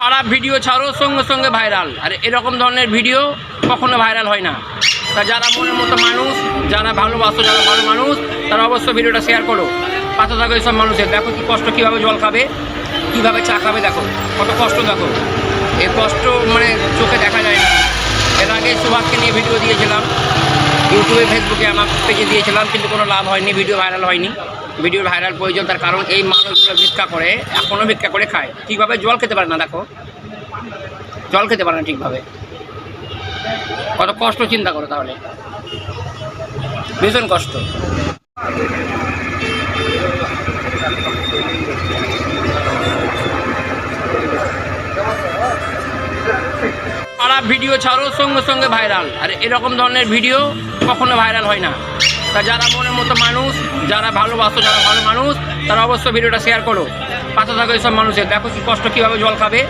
খারাপ ভিডিও ছাড়ো, সঙ্গে সঙ্গে ভাইরাল আর এরকম ধরনের ভিডিও কখনো ভাইরাল হয় না। তা যারা মনের মতো মানুষ, যারা ভালোবাসো, যারা ভালো মানুষ, তারা অবশ্যই ভিডিওটা শেয়ার করো। পাশে থাকো এইসব মানুষের। দেখো কি কষ্ট কীভাবে জল খাবে, কীভাবে চা খাবে, দেখো। কত কষ্ট, দেখো। এই কষ্ট মানে চোখে দেখা যায় না। এর আগে সুভাষকে নিয়ে ভিডিও দিয়েছিলাম। ইউটিউবে, ফেসবুকে আমার পেজে দিয়েছিলাম, কিন্তু কোনো লাভ হয়নি ভিডিও ভাইরাল হয়নি। ভিডিও ভাইরাল প্রয়োজন, তার কারণ এই মানুষগুলো ভিক্ষা করে এখনও ভিক্ষা করে খায়। ঠিকভাবে জল খেতে পারে না, দেখো। জল খেতে পারে না ঠিকভাবে। কত কষ্ট চিন্তা করো তাহলে। ভীষণ কষ্ট। খারাপ ভিডিও ছাড়ো সঙ্গে সঙ্গে ভাইরাল। আর এরকম ধরনের ভিডিও কখনো ভাইরাল হয় না। তা যারা মনের মতো মানুষ, যারা ভালোবাসো, যারা ভালো মানুষ, তারা অবশ্যই ভিডিওটা শেয়ার করো। পাশে থাকো এইসব মানুষের। দেখো কি কষ্ট কীভাবে জল খাবে,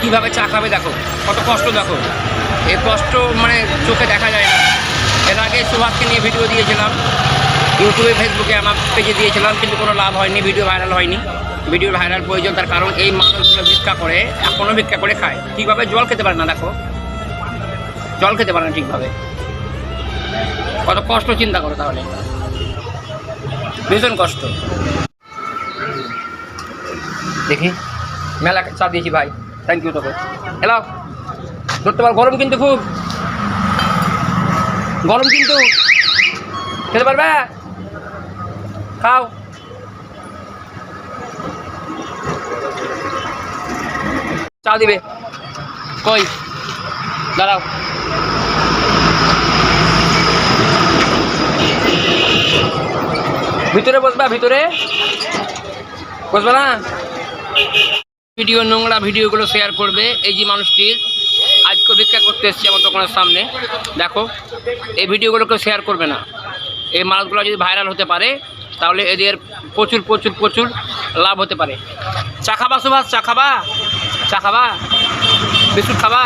কীভাবে চা খাবে, দেখো। কত কষ্ট, দেখো। এই কষ্ট মানে চোখে দেখা যায় না। এর আগে সুভাষকে নিয়ে ভিডিও দিয়েছিলাম। ইউটিউবে, ফেসবুকে আমার পেজে দিয়েছিলাম, কিন্তু কোনো লাভ হয়নি, ভিডিও ভাইরাল হয়নি। ভিডিও ভাইরাল প্রয়োজন, তার কারণ এই মানুষগুলো ভিক্ষা করে এখনও ভিক্ষা করে খায়। ঠিকভাবে জল খেতে পারে না, দেখো। জল খেতে পারে না ঠিকভাবে। কত কষ্ট চিন্তা করো তাহলে। ভীষণ কষ্ট। দেখি, মেলা চা দিয়েছি ভাই থ্যাংক ইউ তোকে। হ্যালো ধরতে পার, গরম কিন্তু খুব। গরম কিন্তু। খেতে পারবে? খাও। চা দিবে। কই? দাঁড়াও। ভিতরে বসবা ভিতরে। বসবা না? ভিডিও, নোংরা ভিডিওগুলো শেয়ার করবে এই যে মানুষটির। আজকে ভিক্ষা করতে এসছে আমার দোকানের সামনে। দেখো, এই ভিডিওগুলোকে শেয়ার করবে না। এই মানুষগুলো যদি ভাইরাল হতে পারে, তাহলে এদের প্রচুর প্রচুর প্রচুর লাভ হতে পারে। চা খাবা, সুভাষ? চা খাবা? চা খাবা? বিস্কুট খাবা?